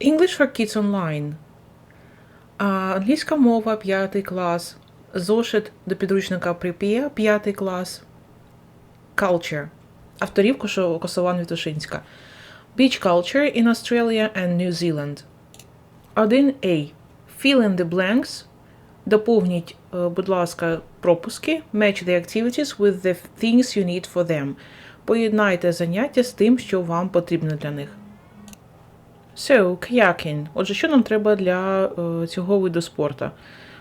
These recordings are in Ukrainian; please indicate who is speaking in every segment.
Speaker 1: English for Kids Online. Англійська мова 5 клас. Зошит до підручника Прип'є 5 клас. Culture. Авторів Косован Вітушинська. Beach culture in Australia and New Zealand. 1A. Fill in the blanks. Доповніть, е, будь ласка, пропуски. Match the activities with the things you need for them. Поєднайте заняття з тим, що вам потрібно для них. So, kayaking. Отже, що нам треба для е, цього виду спорту?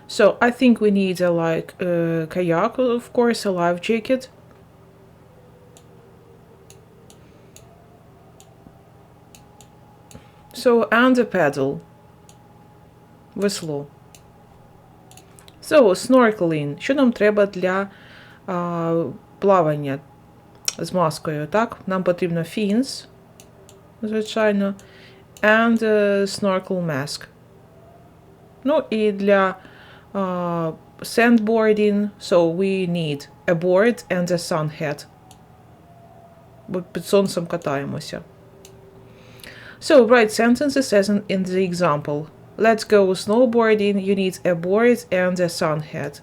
Speaker 1: So, I think we need a like uh, kayak, of course, a life jacket. So, and a paddle. Весло. So, snorkeling. Що нам треба для а, плавання з маскою? Так, нам потрібно fins, звичайно, and a snorkel mask. Ну і для а, sandboarding, so we need a board and a sun hat. Бо під сонцем катаємося. So, write sentences as in, in the example. Let's go snowboarding. You need a board and a sun hat.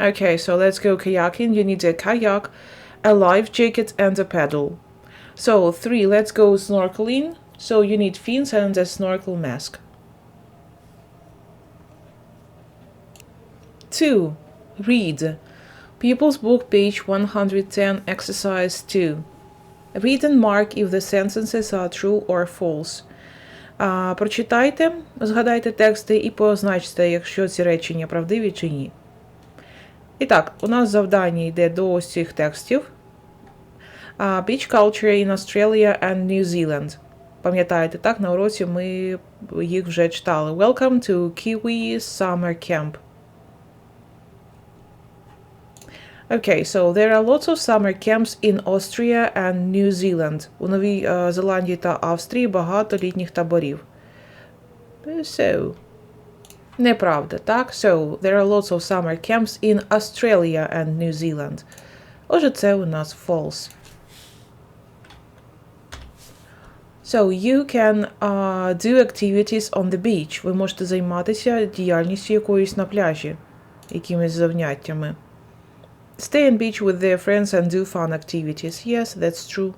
Speaker 1: Okay, so let's go kayaking. You need a kayak, a life jacket, and a paddle. So, three, let's go snorkeling. So, you need fins and a snorkel mask. Two, read. People's Book, page 110, exercise 2. Read and mark if the sentences are true or false. А, прочитайте, згадайте тексти і позначте, якщо ці речення правдиві чи ні. І так, у нас завдання йде до цих текстів. А, Beach Culture in Australia and New Zealand. Пам'ятаєте, так, на уроці ми їх вже читали. Welcome to Kiwi Summer Camp. Okay, so there are lots of summer camps in Austria and New Zealand. У Новій е, Зеландії та Австрії багато літніх таборів. So, неправда, так? So, there are lots of summer camps in Australia and New Zealand. Отже, це у нас false. So, you can uh, do activities on the beach. Ви можете займатися діяльністю якоюсь на пляжі, якимись заняттями. Stay on beach with their friends and do fun activities. Yes, that's true.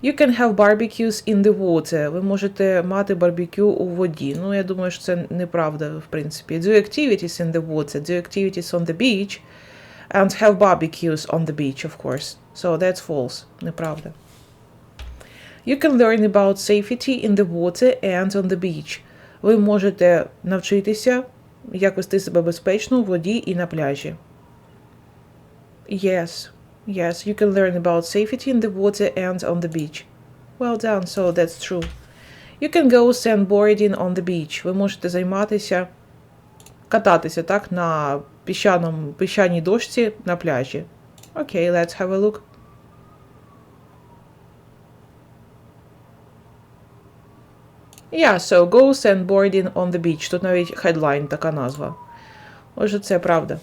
Speaker 1: You can have barbecues in the water. Ви можете мати барбекю у воді. Ну, я думаю, що це неправда, в принципі. Do activities in the water. Do activities on the beach. And have barbecues on the beach, of course. So that's false. Неправда. You can learn about safety in the water and on the beach. Ви можете навчитися, як вести себе безпечно у воді і на пляжі. Yes, yes, you can learn about safety in the water and on the beach. Well done, so that's true. You can go sandboarding on the beach. Ви можете займатися, кататися, так, на піщаному, піщаній дошці на пляжі. Окей, let's have a look. Yeah, so go sandboarding on the beach. Тут навіть headline така назва. Отже, це правда.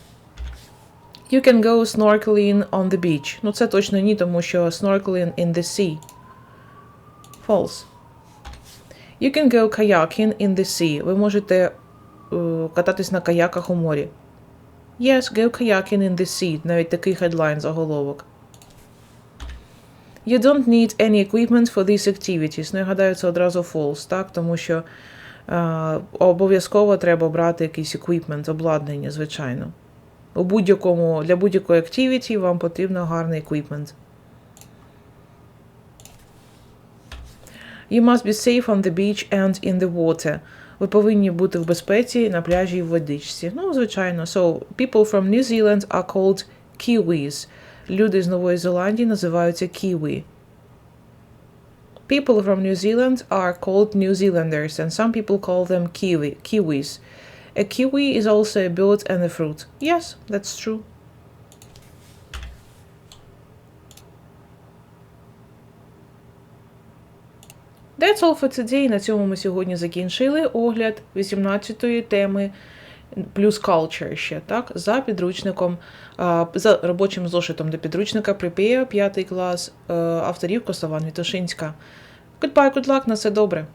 Speaker 1: You can go snorkeling on the beach. Ну, це точно ні, тому що snorkeling in the sea. False. You can go kayaking in the sea. Ви можете е, кататись на каяках у морі. Yes, go kayaking in the sea. Навіть такий хедлайн заголовок. You don't need any equipment for these activities. Ну, я гадаю, це одразу false, так? Тому що е, обов'язково треба брати якийсь equipment, обладнання, звичайно. У будь-якому для будь-якої activity вам потрібно гарний equipment. You must be safe on the beach and in the water. Ви повинні бути в безпеці на пляжі і в водичці. Ну, звичайно. So, people from New Zealand are called Kiwis. Люди з Нової Зеландії називаються Kiwi. People from New Zealand are called New Zealanders, and some people call them Kiwi, Kiwis. A kiwi is also a bird and a fruit. Yes, that's true. That's all for today. На цьому ми сьогодні закінчили огляд 18-ї теми плюс culture ще, так? За підручником, за робочим зошитом до підручника Prepare, 5 клас, е, авторів Косован Вітошинська. Goodbye, good luck, на все добре.